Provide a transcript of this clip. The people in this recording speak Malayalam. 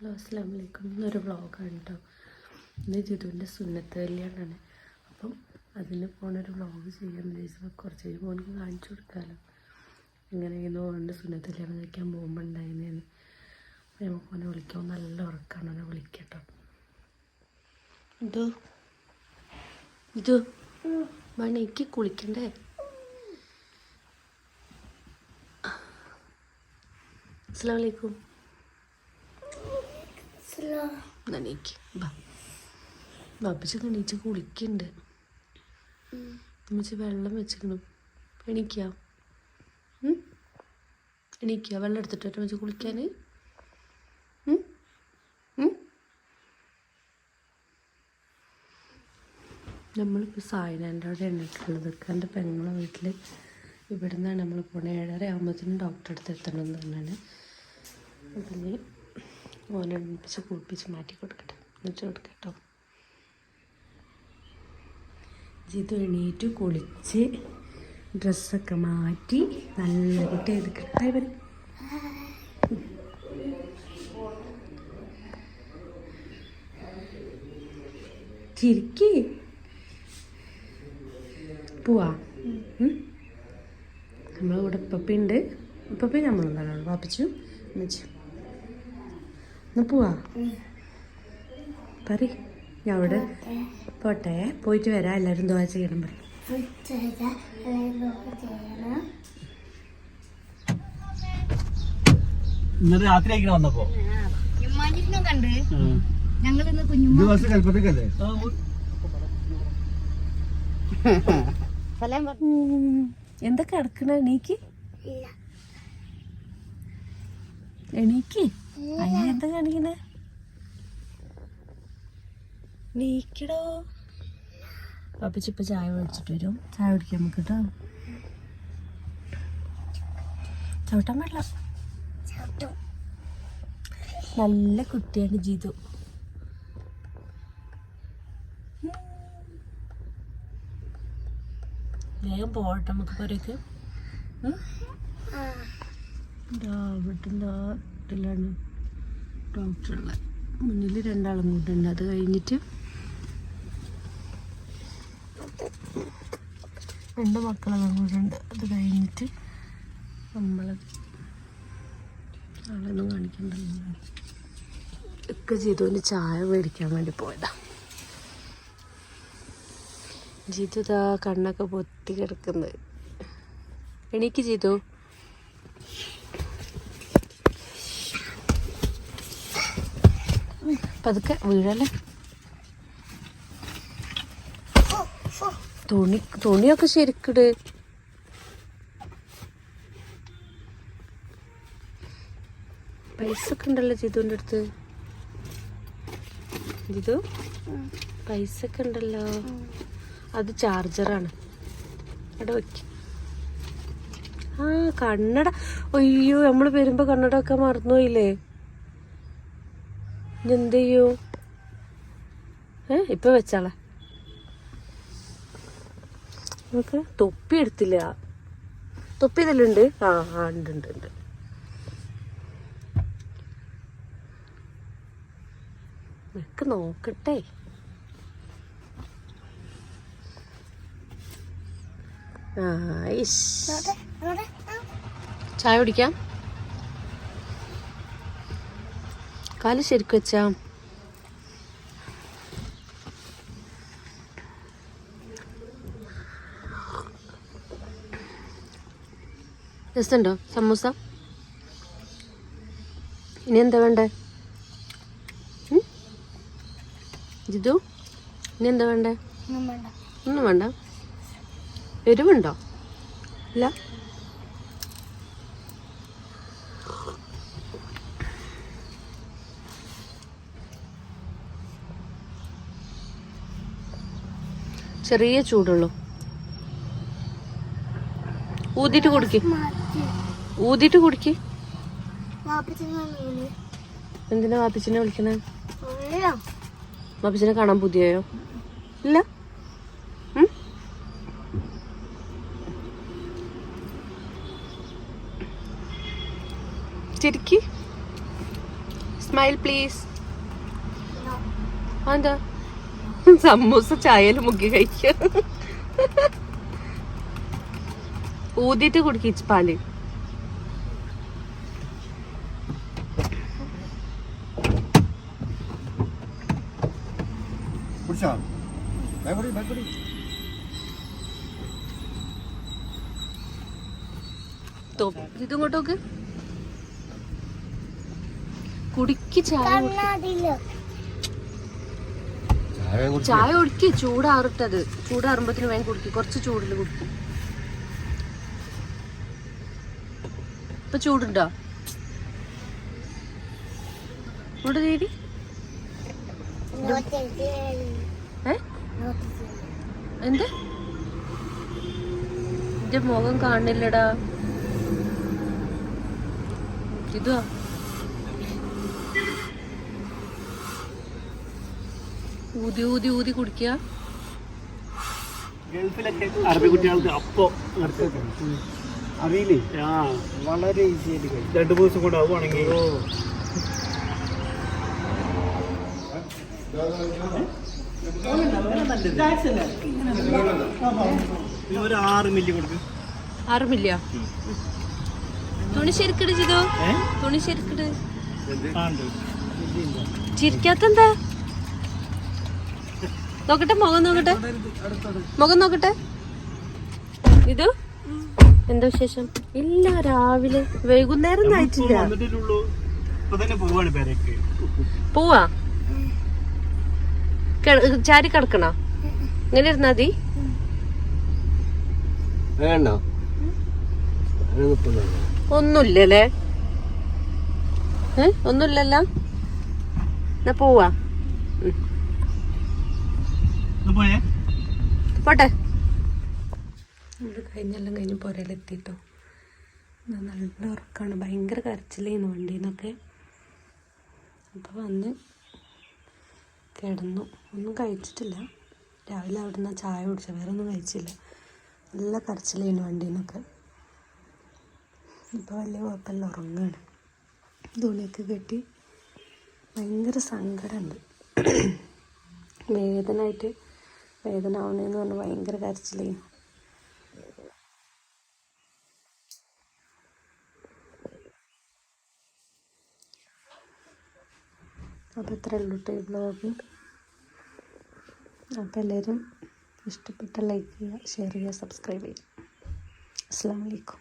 ഹലോ അസ്സാം വലൈക്കും എന്നൊരു വ്ളോഗാണ് കേട്ടോ ഇന്ന് ജിതുവിന്റെ സുന്നത്ത് കല്യാണമാണ് അപ്പം അതിന് പോണൊരു വ്ളോഗ് ചെയ്യാൻ വിചാരിച്ചപ്പോൾ കുറച്ച് കഴിയുമ്പോൾ മോനിക്ക് കാണിച്ചു കൊടുക്കാമല്ലോ എങ്ങനെയെങ്കിലും ഓന്റെ സുന്നത്ത് കല്യാണം കഴിക്കാൻ പോകുമ്പോൾ ഉണ്ടായിരുന്നേന്ന്. അപ്പം നമുക്ക് ഓനെ വിളിക്കാൻ നല്ല ഉറക്കാണ്. അവനെ വിളിക്കട്ടോ. ഇതു ഇതോ മണിക്ക് കുളിക്കണ്ടേ? അസ്സാം വലൈക്കും ബാ. ബാപ്പച്ചി എണീച്ച് കുളിക്കുന്നുണ്ട് അമ്മച്ചി വെള്ളം വെച്ചിക്കണം. എണീക്കാം? എണീക്കുക വെള്ളം എടുത്തിട്ട് വെച്ച് കുളിക്കാൻ നമ്മളിപ്പോൾ സായിനാന്റെ അവിടെ എണ്ണിട്ടുള്ളത്. എന്റെ പെങ്ങളെ വീട്ടിൽ ഇവിടെ നിന്നാണ് നമ്മൾ പോണത് ഏഴര ആകുമ്പോഴത്തേനും ഡോക്ടറെ അടുത്ത് എത്തണം എന്ന് പറഞ്ഞാണ്. അപ്പം നീ ഓനെ എണ്ണിപ്പിച്ച് കുളിപ്പിച്ച് മാറ്റി കൊടുക്കട്ടെ. എന്നിട്ട് കൊടുക്കട്ടോ. ജിതു എണീറ്റ് കുളിച്ച് ഡ്രസ്സൊക്കെ മാറ്റി നല്ല കുട്ടി എടുക്കട്ടെ ഇവർ ചിരിക്കി. പോവാ. നമ്മളിവിടെ ഇപ്പപ്പയുണ്ട് ഇപ്പപ്പ നമ്മളെന്താണ് വാപ്പിച്ചു അമ്മച്ചു എന്നാ പോവാ. പറ ഞാൻ അവിടെ പോട്ടെ. പോയിട്ട് വരാം. എല്ലാവരും ദോശ ചെയ്യണം പറയും. ഇന്നലെ രാത്രി ആയിക്കണ വന്നപ്പോ? കണ്ട്. ഞങ്ങൾ ഇന്ന് കുഞ്ഞുമ്മ ഇത് ബസ് കൽപ്പറ്റക്കല്ലേ സ്ഥലം എന്താ കിടക്കണ എണീക്ക്? എണീക്ക്? എന്താ കാണിക്കുന്നത് നീക്കടോ. ഇപ്പൊ ചായ മേടിച്ചിട്ട് വരും. ചായ കുടിക്കാൻ നമുക്ക് കേട്ടോ ചവിട്ടാൻ പാടില്ല. നല്ല കുട്ടിയാണ് ജീതു. വേഗം പോകട്ടെ നമുക്ക് പോരേക്ക്. വീട്ടിലാണ് ഡോക്ടറുള്ള മുന്നിൽ രണ്ടാളും കൂട്ടുണ്ട് അത് കഴിഞ്ഞിട്ട് രണ്ട് മക്കളെല്ലാം കൂടെ അത് കഴിഞ്ഞിട്ട് നമ്മൾ ആളൊന്നും കാണിക്കണ്ടല്ലോ. ഒക്കെ ജിതുവിന് ചായ മേടിക്കാൻ വേണ്ടി പോയതാ. ജിതു ഇതാ കണ്ണൊക്കെ പൊത്തി കിടക്കുന്നത് എണീക്ക് ജിതു. പതുക്കെ വീഴല്ലേ? തുണി തുണിയൊക്കെ ശരിക്കിട്. പൈസ ഒക്കെ ഉണ്ടല്ലോ ജിതുവിന്റെ അടുത്ത്. ജിതു? പൈസ ഒക്കെ ഉണ്ടല്ലോ. അത് ചാർജറാണ്. അവിടെ വയ്ക്കും. ആ കണ്ണട. അയ്യോ നമ്മൾ വരുമ്പോ കണ്ണട ഒക്കെ മറന്നുപോയില്ലേ? എന്ത് ചെയ്യൂ ഏ ഇപ്പൊ വെച്ചാളെ. നമുക്ക് തൊപ്പി എടുത്തില്ല. തൊപ്പി ഇതിലുണ്ട് ആ ആ ഉണ്ട് ഉണ്ട് ഉണ്ട്. നിനക്ക് നോക്കട്ടെ. ചായ കുടിക്കാം? കാൽ ശരിക്കും വെച്ചാ. രസമുണ്ടോ സമൂസ? ഇനി എന്താ വേണ്ടേ? ജിതു ഇനി എന്താ വേണ്ടേ. ഒന്നും വേണ്ട. എരിവുണ്ടോ? ഇല്ല? ചെറിയ ചൂടുള്ളൂ. ഊതിട്ട് കുടിക്ക്. ഊതിട്ട് കുടിക്ക്. എന്തിനാ വാപ്പിച്ചിനെ വിളിക്കണേ? വാപ്പിച്ചിനെ കാണാൻ പുതിയോ ഇല്ല. ചിരിക്ക്. സ്മൈൽ പ്ലീസ് എന്താ സമൂസ ചായയിൽ മുക്കി കഴിക്ക. ഊതിട്ട് കുടിക്കിച്ച് പാൽ. കുടിച്ചോ? ബാക്കുടി ബാക്കുടി ഇതും ഇങ്ങോട്ടോക്ക് കുടിക്ക് ചായ. ചായ കുടിക്ക്. ചൂടാറിട്ടത്. ചൂടാറുമ്പത്തിന് വേഗം കുടിക്കും. കുറച്ച് ചൂടിൽ കുടിക്കും. ഇപ്പൊ ചൂടുണ്ടോ? ഇങ്ങോട്ട് ഏ? എന്ത്? എന്റെ മുഖം കാണില്ലടാ. ഇതുവാ. ഊതി ഊതി ഊതി കുടിക്കുക. ഗൾഫിലൊക്കെ അറബി കുട്ടികൾക്ക് അപ്പോ അറിയില്ലേ? ആ. വളരെ ഈസി ആയിട്ട് രണ്ടു മൂന്ന് ദിവസം കൊണ്ട് ആവുകയാണെങ്കിൽ ഒരു ആറ് മില്ലി കൊടുക്കും. ആറുമില്ല തുണി ശരിക്കിട് ചെയ്തോ തുണി ശരിക്കിട്. ചിരിക്കാത്തെന്താ? നോക്കട്ടെ മുഖം നോക്കട്ടെ. മുഖം നോക്കട്ടെ. ഇത്? എന്താ വിശേഷം? ഇല്ല രാവിലെ. വൈകുന്നേരം ആയിട്ടില്ല. പോവാ? ചാരി കിടക്കണോ? ഇങ്ങനെ ഇരുന്നാ മതി. വേണ്ട ഒന്നുമില്ലല്ലേ? ഒന്നുമില്ലല്ലോ? എന്നാ പോവാ. പോട്ടെ. നമ്മൾ കഴിഞ്ഞെല്ലാം കഴിഞ്ഞ് പുരയിലെത്തിട്ടോ നല്ല ഉറക്കമാണ് ഭയങ്കര കരച്ചിലേന്ന് വണ്ടിയിൽ നിന്നൊക്കെ അപ്പോൾ വന്ന് കിടന്നു. ഒന്നും കഴിച്ചിട്ടില്ല. രാവിലെ അവിടെ നിന്ന് ചായ കുടിച്ച. വേറെ ഒന്നും കഴിച്ചില്ല. നല്ല കരച്ചിലേന്ന് വണ്ടിയിൽ നിന്നൊക്കെ ഇപ്പോൾ വലിയ കുഴപ്പമില്ല. ഉറങ്ങാണ്. തുണിയൊക്കെ കെട്ടി ഭയങ്കര സങ്കടമുണ്ട്. വേദനയായിട്ട് വേദന ആവണേന്ന് പറഞ്ഞ് ഭയങ്കര കരച്ചിലേ. അപ്പോൾ ഇത്ര ഉള്ളൂ കേട്ടോ ഈ ബ്ലോഗ് അപ്പോൾ എല്ലാവരും ഇഷ്ടപ്പെട്ട ലൈക്ക് ചെയ്യുക ഷെയർ ചെയ്യുക സബ്സ്ക്രൈബ് ചെയ്യുക. അസ്സാം വലൈക്കും